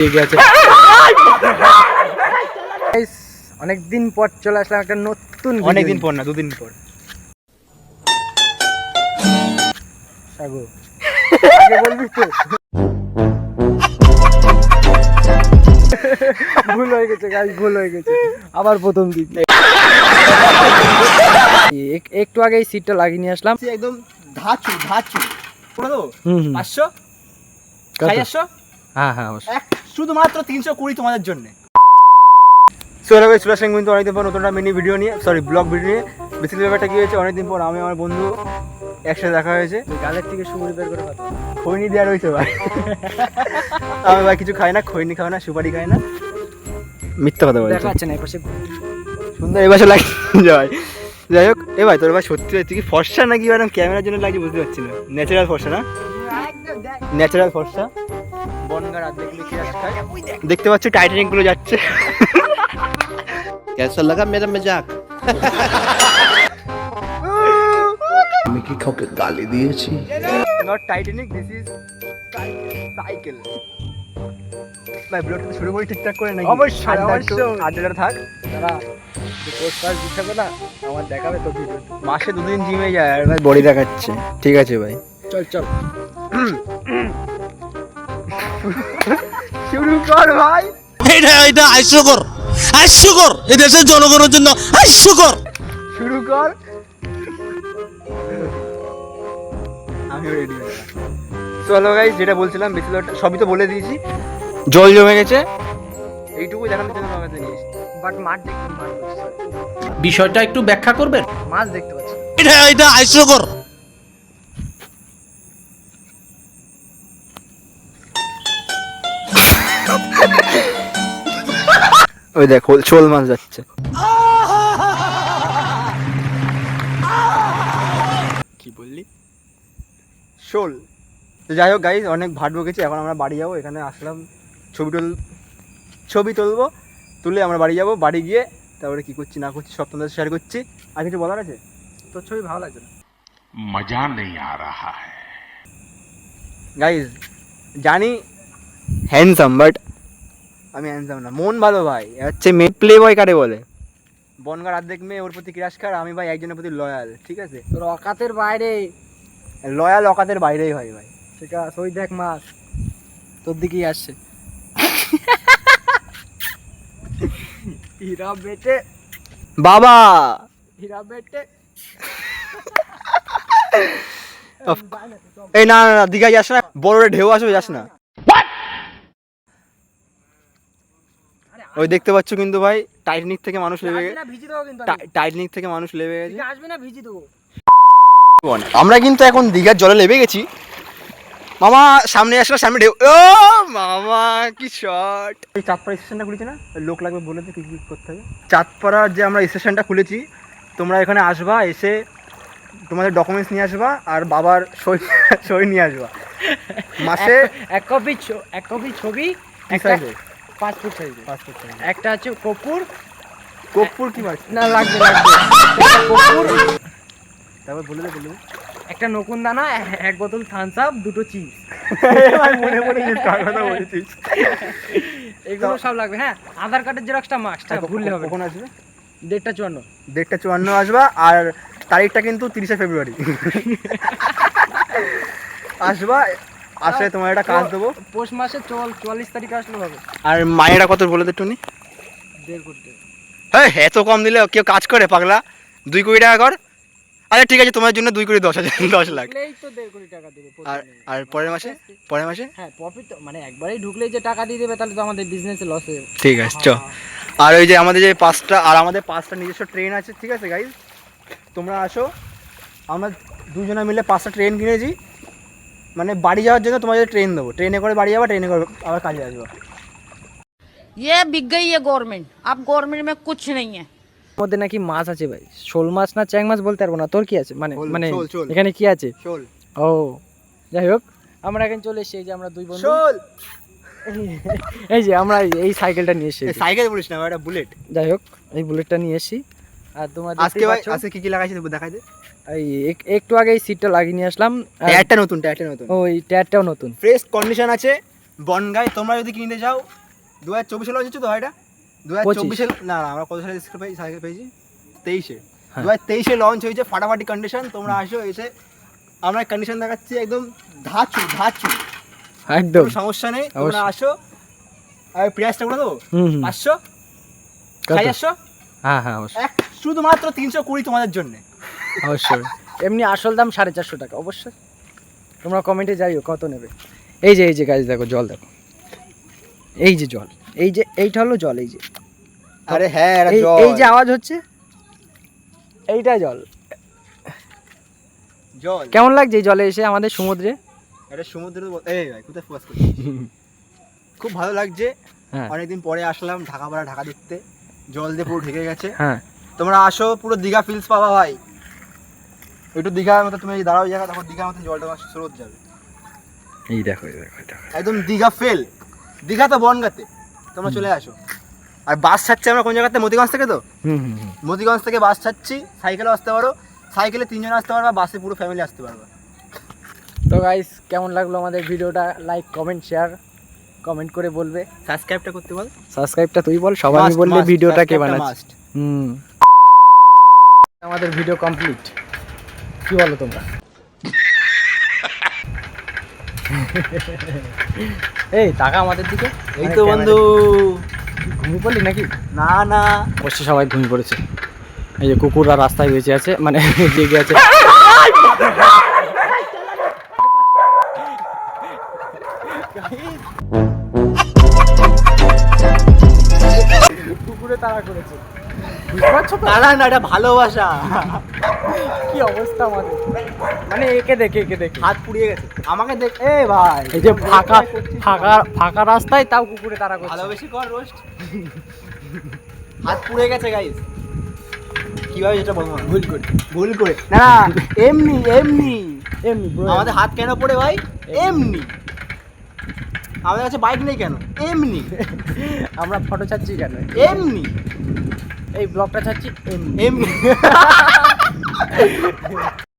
আছে পর চলে আসলাম একটা নতুন অনেক দিন পর না দুদিন পর। সাগু বলবি তো? ভুল হয়ে গেছে গাছ ভুল হয়ে গেছে। আবার প্রথম দিক এক- একটু আগে এই সিটটা লাগিয়ে নিয়ে আসলাম। একদম ধাচু ধাচু। পাঁচশো? হ্যাঁ হ্যাঁ অবশ্যই। শুধুমাত্র তিনশো কুড়ি তোমাদের জন্য। সো হ্যালো সুরাজ সিং কিন্তু অনেকদিন পর নতুন একটা মিনি ভিডিও নিয়ে সরি ব্লগ ভিডিও নিয়ে। বেসিক্যালি ব্যাপারটা কি হয়েছে অনেকদিন পর আমি আমার বন্ধু একসাথে দেখা হয়েছে। গালের থেকে সুপারি বের করে খৈনি দেওয়া রয়েছে ভাই। আমি ভাই কিছু খাই না খৈনি খাই না সুপারি খাই না। মিথ্যা কথা বলছি। দেখা যাচ্ছে না এই পাশে সুন্দর এবার লাগে যাই যাই হোক এ ভাই তোর ভাই সত্যি তুই কি ফর্সা নাকি? ম্যাডাম ক্যামেরার জন্য লাগছে বুঝতে পারছি না। ন্যাচারাল ফর্সা না? ন্যাচারাল ফর্সা? বনগার রাত দেখলে কি রাত খায় দেখতে পাচ্ছ টাইটানিক গুলো যাচ্ছে कैसा लगा मेरा मजाक আমি কি কাউকে গালি দিয়েছি not Titanic this is cycle ভাই ব্লগটা শুরু করি ঠিকঠাক করে নাকি অবশ্যই, আড্ডা একটু- অবশ্যই। আড্ডাটা থাক তারা পোস্ট পাস দিতে না আমার দেখাবে তো ভিডিও মাসে দুদিন জিমে যায় আর ভাই বডি দেখাচ্ছে ঠিক আছে ভাই চল চল শুরু কর ভাই। এটা এটা হাস্যকর হাস্যকর এই দেশের জনগণের জন্য হাস্যকর শুরু কর। আমিও রেডি চলো গাই যেটা বলছিলাম বেশি সবই তো বলে দিয়েছি। জল জমে গেছে। এইটুকুই দেখানোর জন্য বাট দেখতে মাঠ দেখতে বিষয়টা একটু ব্যাখ্যা করবেন? মাছ দেখতে পাচ্ছি। এটা এটা হাস্যকর ওই দেখো শোল মাছ যাচ্ছে। কি বললি? শোল। তো যাই হোক গাইজ অনেক ভাট বকেছি এখন আমরা বাড়ি যাব। এখানে আসলাম ছবি তুল ছবি তুলবো তুলে আমরা বাড়ি যাব। বাড়ি গিয়ে তারপরে কী করছি না করছি সপ্তম শেয়ার করছি। আর কিছু বলার আছে? তোর ছবি ভালো লাগছে মজা নেই আ রাহা গাইজ জানি হ্যান্ডসাম বাট আমি হ্যান্ডসাম না। মন ভালো ভাই। হচ্ছে মেয়ে প্লে বয় কারে বলে? বনগার অর্ধেক মেয়ে ওর প্রতি ক্রাশ খার আমি ভাই একজনের প্রতি লয়াল ঠিক আছে? তোর অকাতের বাইরে। লয়াল অকাতের বাইরেই হয় ভাই। ঠিক আছে ওই দেখ মাস তোর দিকেই আসছে। হীরা বেটে। বাবা! হীরা বেটে। এই না না, না দীঘায় যাস না। বড় ঢেউ আসবে যাস না। ওই দেখতে পাচ্ছ কিন্তু ভাই টাইটানিক থেকে মানুষ লেবে টাইটানিক থেকে মানুষ লেবে গেছে। আসবি না ভিজি দেবো। আমরা কিন্তু এখন দীঘার জলে লেবে গেছি। মামা সামনে আসলে সামনে ঢেউ। ও মামা কি শট এই চাঁদপাড়া স্টেশনটা খুলেছি না? লোক লাগবে বলে তো কি কি করতে হবে। চাঁদপাড়ার যে আমরা স্টেশনটা খুলেছি তোমরা এখানে আসবা এসে তোমাদের ডকুমেন্টস নিয়ে আসবা আর বাবার সই সই নিয়ে আসবা। মাসে এক- এক কপি এক কপি ছবি কি এর? পাসপোর্ট সাইজে পাসপোর্ট সাইজ একটা হচ্ছে কপুর কর্পূর কি মাছ? না লাগবে লাগবে। কপুর তারপর বলে দে বলে একটা নকুন দানা এক বোতল থামস আপ দুটো চিজ মনে মনে কার কথা বলেছিস? এগুলো সব লাগবে হ্যাঁ? আধার কার্ডের জেরক্সটা মাস্ট ভুললে হবে। কখন আসবে? ডেটটা চুয়ান্ন। ডেটটা চুয়ান্ন আসবা আর তারিখটা কিন্তু তিরিশে ফেব্রুয়ারি। আসবা আসলে তোমার একটা কাজ দেবো। পৌষ মাসে চল চুয়াল্লিশ তারিখ আসলে হবে। আর মায়েরা কত বলে দে টুনি? দেড় কোটি টাকা। হ্যাঁ এত কম দিলে কেউ কাজ করে পাগলা? দুই কোটি টাকা কর। আচ্ছা ঠিক আছে তোমার জন্য দুই কোটি দশ হাজার দশ লাখ। ঢুকলেই তো দেড় কোটি টাকা দেবে আর আর পরের মাসে? পরের মাসে? হ্যাঁ প্রফিট মানে একবারেই ঢুকলেই যে টাকা দিয়ে দেবে তাহলে তো আমাদের বিজনেসে লস হয়ে যাবে। ঠিক আছে চ আর ওই যে আমাদের যে পাঁচটা আর আমাদের পাঁচটা নিজস্ব ট্রেন আছে ঠিক আছে গাইজ তোমরা আসো। আমরা দুজনে মিলে পাঁচটা ট্রেন কিনেছি। মানে বাড়ি যাওয়ার জন্য তোমাদের ট্রেন দেবো ট্রেনে করে বাড়ি যাবা ট্রেনে করে আবার কাজে আসবো ये बिक गई है गवर्नमेंट अब गवर्नमेंट में कुछ नहीं है মধ্যে নাকি মাছ আছে ভাই শোল মাছ না চ্যাং মাছ বলতে পারবো না তোর কি আছে মানে শোল, মানে শোল, শোল। এখানে কি আছে শোল ও যাই হোক আমরা এখন চলে এসেছি এই যে আমরা দুই বন্ধু শোল এই যে আমরা এই সাইকেলটা নিয়ে এসেছি সাইকেল বলিস না একটা বুলেট যাই হোক এই বুলেটটা নিয়ে এসেছি আর তোমার আজকে ভাই আজকে কি কি লাগাইছি দেখাই দে এই একটু আগে এই সিটটা লাগিয়ে নিয়ে আসলাম। টায়ারটা নতুন টায়ারটা নতুন। ওই টায়ারটাও নতুন। ফ্রেশ কন্ডিশন আছে বনগায় তোমরা যদি কিনতে যাও দু হাজার চব্বিশে লঞ্চ হচ্ছে তো ভাইটা? দু হাজার চব্বিশে না না আমরা কত সালে পেয়েছি? সাইকেল পেয়েছি? তেইশে। হ্যাঁ। দু হাজার তেইশে লঞ্চ হয়েছে ফাটাফাটি কন্ডিশন তোমরা আসো এসে আমরা কন্ডিশন দেখাচ্ছি একদম ধাচু ধাচু। একদম। সমস্যা নেই তোমরা আসো। আর প্রাইসটা করে দেবো? পাঁচশো? সাড়ে চারশো হ্যাঁ হ্যাঁ শুধুমাত্র তিনশো কুড়ি তোমাদের জন্য। অবশ্যই। এমনি আসল দাম সাড়ে চারশো টাকা অবশ্যই। তোমরা কমেন্টে যাইও কত নেবে। এই যে এই যে গাছ দেখো জল দেখো। এই যে জল এই যে এইটা হলো জল এই যে। আরে হ্যাঁ এই যে আওয়াজ হচ্ছে এইটা জল। জল? কেমন লাগছে এই জলে এসে আমাদের সমুদ্রে? এটা সমুদ্রে এই ভাই কোথায় ফোকাস করছিস? খুব ভালো লাগছে। হ্যাঁ। অনেকদিন পরে আসলাম ঢাকা পাড়া ঢাকা দেখতে। জল দিয়ে পুরো ঢেকে গেছে। হ্যাঁ। তোমরা আসো পুরো দীঘা ফিলস পাবা ভাই। একটু দীঘার মতো তুমি দাঁড়াও জায়গা তখন দীঘার মতো জলটা তোমার স্রোত যাবে। এই দেখো এই দেখো এটা একদম দীঘা ফেল দীঘা তো বনগাতে। তোমরা চলে আসো। আর বাস ছাড়ছি আমরা কোন জায়গাতে? মতিগঞ্জ থেকে তো? হুম হুম হুম। মতিগঞ্জ থেকে বাস ছাড়ছি সাইকেলে আসতে পারো। সাইকেলে তিনজন আসতে পারবা বাসে পুরো ফ্যামিলি আসতে পারবা। তো গাইস কেমন লাগল আমাদের ভিডিওটা? লাইক কমেন্ট শেয়ার কমেন্ট করে বলবে। সাবস্ক্রাইবটা করতে বল। সাবস্ক্রাইবটা তুই বল সবাই বললে ভিডিওটা কে বানাচ্ছে। হুম। আমাদের ভিডিও কমপ্লিট কি বলো তোমরা? এই টাকা আমাদের দিকে। এই তো বন্ধু। ঘুমিয়ে পড়লি নাকি? না না। অবশ্যই সবাই ঘুমিয়ে পড়েছে। এই যে কুকুররা রাস্তায় বেঁচে আছে মানে জেগে আছে। তাড়া করেছে। বুঝতে পারছ তো? না এটা ভালোবাসা। কি অবস্থা আমাদের? মানে একে দেখে একে দেখে। হাত পুড়িয়ে গেছে। আমাকে দেখ এ ভাই। এই যে ফাঁকা ফাঁকা ফাঁকা রাস্তায় তাও কুকুরে তাড়া করছে। ভালোবেসে কর রোস্ট। হাত পুড়ে গেছে গাইস কীভাবে যেটা বলব? ভুল করে। ভুল করে। না এমনি এমনি। এমনি আমাদের হাত কেন পড়ে ভাই? এমনি। আমাদের কাছে বাইক নেই কেন? এমনি। আমরা ফটো ছাড়ছি কেন? এমনি। এই ব্লগটা ছাড়ছি এমনি। এমনি।